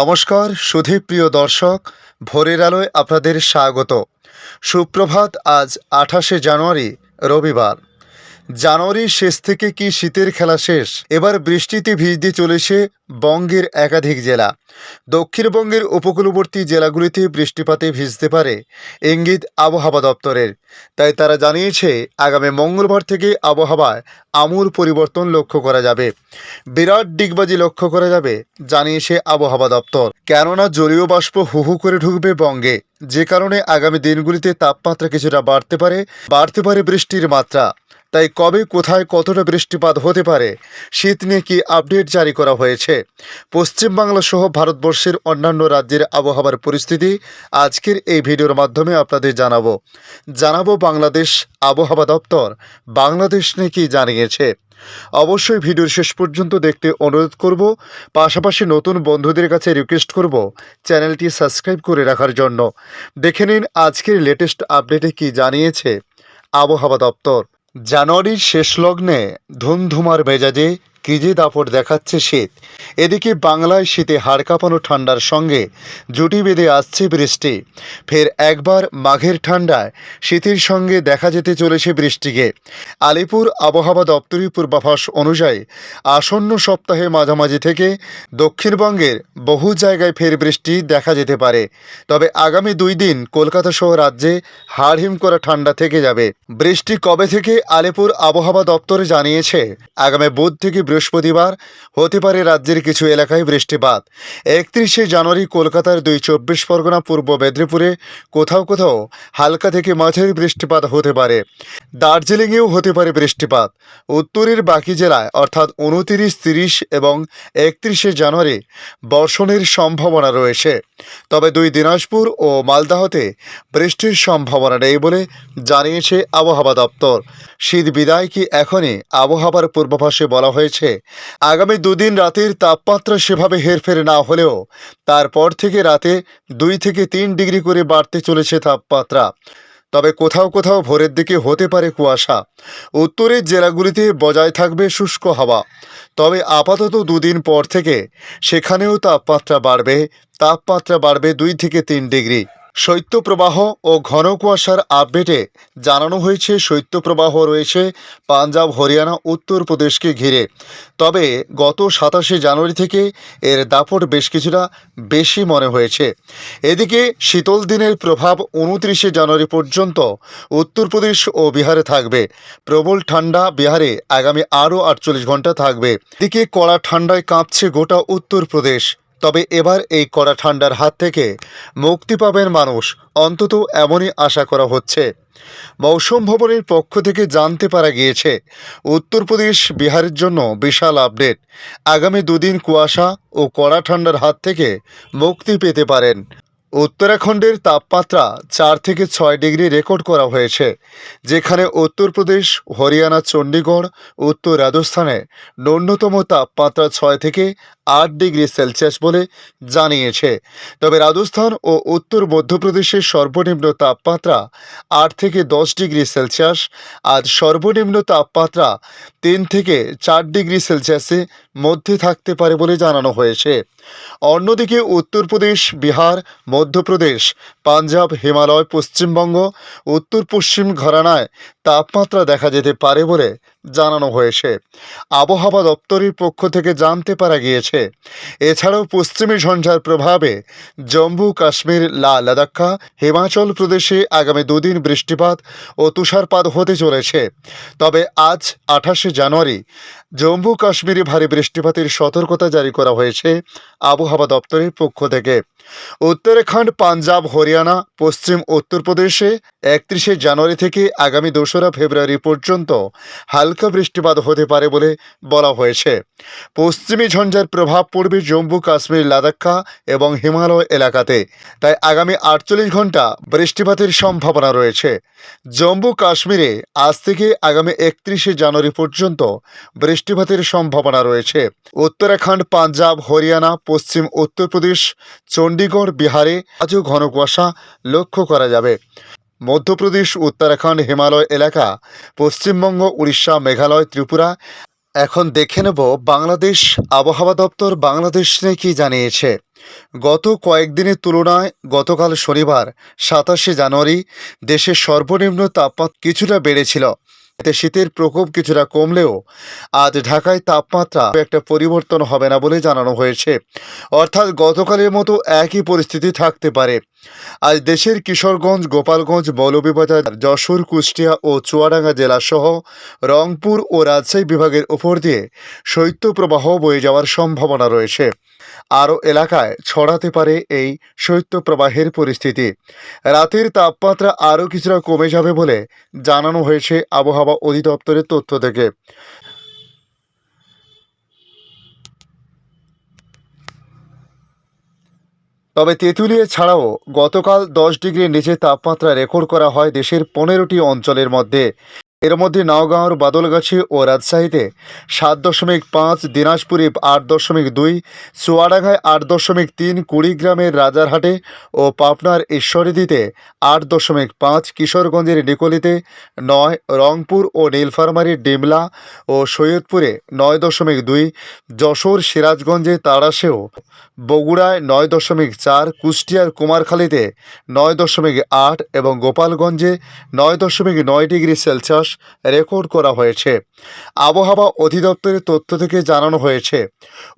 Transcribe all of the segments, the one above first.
নমস্কার সুধীপ্রিয় দর্শক ভোরের আলোয় আপনাদের স্বাগত। সুপ্রভাত আজ আঠাশে জানুয়ারি রবিবার। জানুয়ারির শেষ থেকে কি শীতের খেলা শেষ? এবার বৃষ্টিতে ভিজতে চলেছে বঙ্গের একাধিক জেলা। দক্ষিণবঙ্গের উপকূলবর্তী জেলাগুলিতে বৃষ্টিপাতে ভিজতে পারে ইঙ্গিত আবহাওয়া দপ্তরের। তাই তারা জানিয়েছে, আগামী মঙ্গলবার থেকে আবহাওয়ায় আমূল পরিবর্তন লক্ষ্য করা যাবে। বিরাট ডিগবাজি লক্ষ্য করা যাবে, জানিয়েছে আবহাওয়া দপ্তর। কেননা জলীয় বাষ্প হু হু করে ঢুকবে বঙ্গে। যে কারণে আগামী দিনগুলিতে তাপমাত্রা কিছুটা বাড়তে পারে বাড়তে পারে বৃষ্টির মাত্রা। তাই কবে, কোথায়, কতটা বৃষ্টিপাত হতে পারে, শীত নিয়ে কি আপডেট জারি করা হয়েছে? পশ্চিমবাংলা সহ ভারতবর্ষের অন্যান্য রাজ্যের আবহাওয়ার পরিস্থিতি আজকের এই ভিডিওর মাধ্যমে আপনাদের জানাব। জানাব বাংলাদেশ আবহাওয়া দপ্তর বাংলাদেশ নিয়ে কি জানিয়েছে। অবশ্যই ভিডিওর শেষ পর্যন্ত দেখতে অনুরোধ করব। পাশাপাশি নতুন বন্ধুদের কাছে রিকোয়েস্ট করব চ্যানেলটি সাবস্ক্রাইব করে রাখার জন্য। দেখে নিন আজকের লেটেস্ট আপডেটে কি জানিয়েছে আবহাওয়া দপ্তর। জানুয়ারির শেষ লগ্নে ধুমধুমার মেজাজে কি যে দাপট দেখাচ্ছে শীত। এদিকে বাংলায় শীতে হাড় কাঁপানো ঠান্ডার সঙ্গে জুটি বেঁধে আসছে বৃষ্টি। ফের একবার মাঘের ঠান্ডায় শীতের সঙ্গে দেখা যেতে চলেছে বৃষ্টিকে। আলিপুর আবহাওয়া দপ্তরি পূর্বাভাস অনুযায়ী আসন্ন সপ্তাহে মাঝামাঝি থেকে দক্ষিণবঙ্গের বহু জায়গায় ফের বৃষ্টি দেখা যেতে পারে। তবে আগামী দুই দিন কলকাতা সহ রাজ্যে হাড়হিম করা ঠান্ডা থেকে যাবে। বৃষ্টি কবে থেকে আলিপুর আবহাওয়া দপ্তর জানিয়েছে, আগামী বুধ থেকে বৃহস্পতিবার হতে পারে রাজ্যের কিছু এলাকায় বৃষ্টিপাত। একত্রিশে জানুয়ারি কলকাতার দুই চব্বিশ পরগনা পূর্ব মেদিনীপুরে কোথাও কোথাও হালকা থেকে মাঝারি বৃষ্টিপাত হতে পারে। দার্জিলিংয়েও হতে পারে বৃষ্টিপাত। উত্তরের বাকি জেলায় অর্থাৎ উনতিরিশ, তিরিশ এবং একত্রিশে জানুয়ারি বর্ষণের সম্ভাবনা রয়েছে। তবে দুই দিনাজপুর ও মালদাহতে বৃষ্টির সম্ভাবনা নেই বলে জানিয়েছে আবহাওয়া দপ্তর। শীত বিদায় কি এখনই আবহাওয়ার পূর্বাভাসে বলা হয়েছে? আগামী দুদিন রাতের তাপমাত্রা সেভাবে হেরফের না হলেও তারপর থেকে রাতে দুই থেকে তিন ডিগ্রি করে বাড়তে চলেছে তাপমাত্রা। তবে কোথাও কোথাও ভোরের দিকে হতে পারে কুয়াশা। উত্তরের জেলাগুলিতে বজায় থাকবে শুষ্ক হাওয়া। তবে আপাতত দুদিন পর থেকে সেখানেও তাপমাত্রা বাড়বে। তাপমাত্রা বাড়বে দুই থেকে তিন ডিগ্রি। শৈত্যপ্রবাহ ও ঘন কুয়াশার আপডেটে জানানো হয়েছে, শৈত্যপ্রবাহ রয়েছে পাঞ্জাব, হরিয়ানা উত্তরপ্রদেশকে ঘিরে। তবে গত সাতাশে জানুয়ারি থেকে এর দাপট বেশ কিছুটা বেশি মনে হয়েছে। এদিকে শীতল দিনের প্রভাব উনত্রিশে জানুয়ারি পর্যন্ত উত্তরপ্রদেশ ও বিহারে থাকবে। প্রবল ঠান্ডা বিহারে আগামী আরও আটচল্লিশ ঘণ্টা থাকবে। এদিকে কড়া ঠান্ডায় কাঁপছে গোটা উত্তরপ্রদেশ তবে এবার এই কড়া ঠান্ডার হাত থেকে মুক্তি পাবেন মানুষ, অন্তত এমনই আশা করা হচ্ছে। মৌসুম ভবনের পক্ষ থেকে জানতে পারা গিয়েছে, উত্তরপ্রদেশ বিহারের জন্য বিশাল আপডেট। আগামী দুদিন কুয়াশা ও কড়া ঠান্ডার হাত থেকে মুক্তি পেতে পারেন। উত্তরাখণ্ডের তাপমাত্রা চার থেকে ছয় ডিগ্রি রেকর্ড করা হয়েছে, যেখানে উত্তরপ্রদেশ, হরিয়ানা, চণ্ডীগড়, উত্তর রাজস্থানে ন্যূনতম তাপমাত্রা ছয় থেকে আট ডিগ্রি সেলসিয়াস বলে জানিয়েছে। তবে রাজস্থান ও উত্তর মধ্যপ্রদেশের সর্বনিম্ন তাপমাত্রা আট থেকে দশ ডিগ্রি সেলসিয়াস আজ সর্বনিম্ন তাপমাত্রা তিন থেকে চার ডিগ্রি সেলসিয়াসের মধ্যে থাকতে পারে বলে জানানো হয়েছে। অন্যদিকে উত্তরপ্রদেশ, বিহার মধ্যপ্রদেশ পাঞ্জাব হিমালয় পশ্চিমবঙ্গ উত্তর পশ্চিম ঘরানায় তাপমাত্রা দেখা যেতে পারে বলে জানানো হয়েছে। আবহাওয়া দপ্তরের পক্ষ থেকে জানতে পারা গিয়েছে। এছাড়াও পশ্চিমী ঝঞ্ঝার প্রভাবে জম্মু কাশ্মীর লা লাদাখা, হিমাচল প্রদেশে আগামী দুদিন বৃষ্টিপাত ও তুষারপাত হতে চলেছে। তবে আজ আঠাশে জানুয়ারি জম্মু কাশ্মীরে ভারী বৃষ্টিপাতের সতর্কতা জারি করা হয়েছে আবহাওয়া দপ্তরের পক্ষ থেকে। উত্তরাখণ্ড, পাঞ্জাব, হরিয়ানা, পশ্চিম উত্তরপ্রদেশে একত্রিশে জানুয়ারি থেকে আগামী দোসরা ফেব্রুয়ারি পর্যন্ত হালকা বৃষ্টিপাত হতে পারে বলে বলা হয়েছে। পশ্চিমী ঝঞ্ঝার প্রভাব পড়বে জম্মু কাশ্মীর, লাদাখা এবং হিমালয় এলাকাতে। তাই আগামী আটচল্লিশ ঘণ্টা বৃষ্টিপাতের সম্ভাবনা রয়েছে। জম্মু কাশ্মীরে আজ থেকে আগামী একত্রিশে জানুয়ারি পর্যন্ত বৃষ্টিপাতের সম্ভাবনা রয়েছে। উত্তরাখণ্ড, পাঞ্জাব, হরিয়ানা, পশ্চিম উত্তরপ্রদেশ, চণ্ডীগড়, বিহারে আজও ঘন কুয়াশা লক্ষ্য করা যাবে। মধ্যপ্রদেশ, উত্তরাখণ্ড, হিমালয় এলাকা, পশ্চিমবঙ্গ, উড়িষ্যা, মেঘালয়, ত্রিপুরা। এখন দেখে নেব বাংলাদেশ আবহাওয়া দপ্তর বাংলাদেশ নিয়ে কি জানিয়েছে। গত কয়েকদিনের তুলনায় গতকাল শনিবার সাতাশে জানুয়ারি দেশের সর্বনিম্ন তাপমাত্রা কিছুটা বেড়েছিল। এতে শীতের প্রকোপ কিছুটা কমলেও আজ ঢাকায় তাপমাত্রা একটা পরিবর্তন হবে না বলে জানানো হয়েছে। অর্থাৎ গতকালের মতো একই পরিস্থিতি থাকতে পারে। আজ দেশের কিশোরগঞ্জ, গোপালগঞ্জ, মৌলভীবাজার, যশোর, কুষ্টিয়া ও চুয়াডাঙ্গা জেলাসহ রংপুর ও রাজশাহী বিভাগের উপর দিয়ে শৈত্যপ্রবাহ বয়ে যাওয়ার সম্ভাবনা রয়েছে। আরও এলাকায় ছড়াতে পারে এই শৈত্যপ্রবাহের পরিস্থিতি। রাতের তাপমাত্রা আরও কিছুটা কমে যাবে বলে জানানো হয়েছে আবহাওয়া অধিদপ্তরের তথ্য থেকে। তবে তেঁতুলিয়া ছাড়াও গতকাল দশ ডিগ্রির নিচে তাপমাত্রা রেকর্ড করা হয় দেশের পনেরোটি অঞ্চলের মধ্যে। এর মধ্যে নওগাঁওর বাদলগাছি ও রাজশাহীতে সাত দশমিক পাঁচ, দিনাজপুরে আট দশমিক দুই, চুয়াডাঙ্গায় আট দশমিক তিন, কুড়িগ্রামের রাজারহাটে ও পাবনার ঈশ্বরদীতে আট দশমিক পাঁচ, কিশোরগঞ্জের নিকলিতে নয়, রংপুর ও নীলফারমারীর ডিমলা ও সৈয়দপুরে নয় দশমিক দুই, যশোর সিরাজগঞ্জে তাড়াশেও বগুড়ায় নয় দশমিক চার, কুষ্টিয়ার কুমারখালীতে নয় দশমিক আট এবং গোপালগঞ্জে নয় দশমিক নয় ডিগ্রি সেলসিয়াস রেকর্ড করা হয়েছে। আবহাওয়া অধিদপ্তরের তথ্য থেকে জানানো হয়েছে,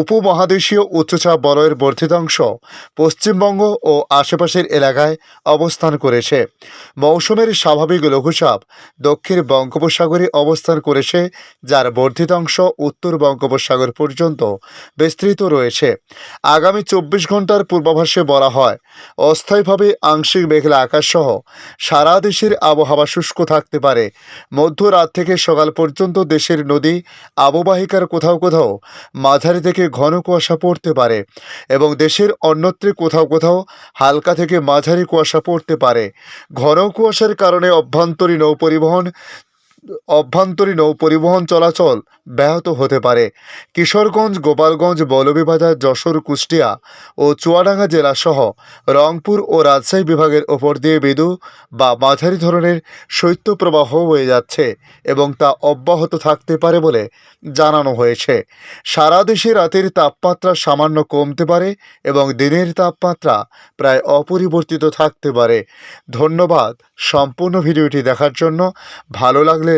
উপমহাদেশীয় উচ্চচাপ বলয়ের বর্ধিতাংশ পশ্চিমবঙ্গ ও আশেপাশের এলাকায় অবস্থান করেছে। মৌসুমের স্বাভাবিক লঘুচাপ দক্ষিণ বঙ্গোপসাগরে অবস্থান করেছে, যার বর্ধিতাংশ উত্তর বঙ্গোপসাগর পর্যন্ত বিস্তৃত রয়েছে। আগামী চব্বিশ ঘণ্টার পূর্বাভাসে বলা হয়, অস্থায়ীভাবে আংশিক মেঘলা আকাশসহ সারা দেশের আবহাওয়া শুষ্ক থাকতে পারে। মধ্যরাত থেকে সকাল পর্যন্ত দেশের নদী আববাহিকার কোথাও কোথাও মাঝারি থেকে ঘন কুয়াশা পড়তে পারে এবং দেশের অন্যত্রে কোথাও কোথাও হালকা থেকে মাঝারি কুয়াশা পড়তে পারে। ঘন কুয়াশার কারণে অভ্যন্তরীণ নৌ পরিবহন অভ্যন্তরীণ পরিবহন চলাচল ব্যাহত হতে পারে। কিশোরগঞ্জ, গোপালগঞ্জ মৌলভীবাজার যশোর, কুষ্টিয়া ও চুয়াডাঙ্গা জেলাসহ রংপুর ও রাজশাহী বিভাগের ওপর দিয়ে মৃদু বা মাঝারি ধরনের শৈত্যপ্রবাহ হয়ে যাচ্ছে এবং তা অব্যাহত থাকতে পারে বলে জানানো হয়েছে। সারা দেশে রাতের তাপমাত্রা সামান্য কমতে পারে এবং দিনের তাপমাত্রা প্রায় অপরিবর্তিত থাকতে পারে। ধন্যবাদ। সম্পূর্ণ ভিডিওটি দেখার জন্য ভালো লাগলে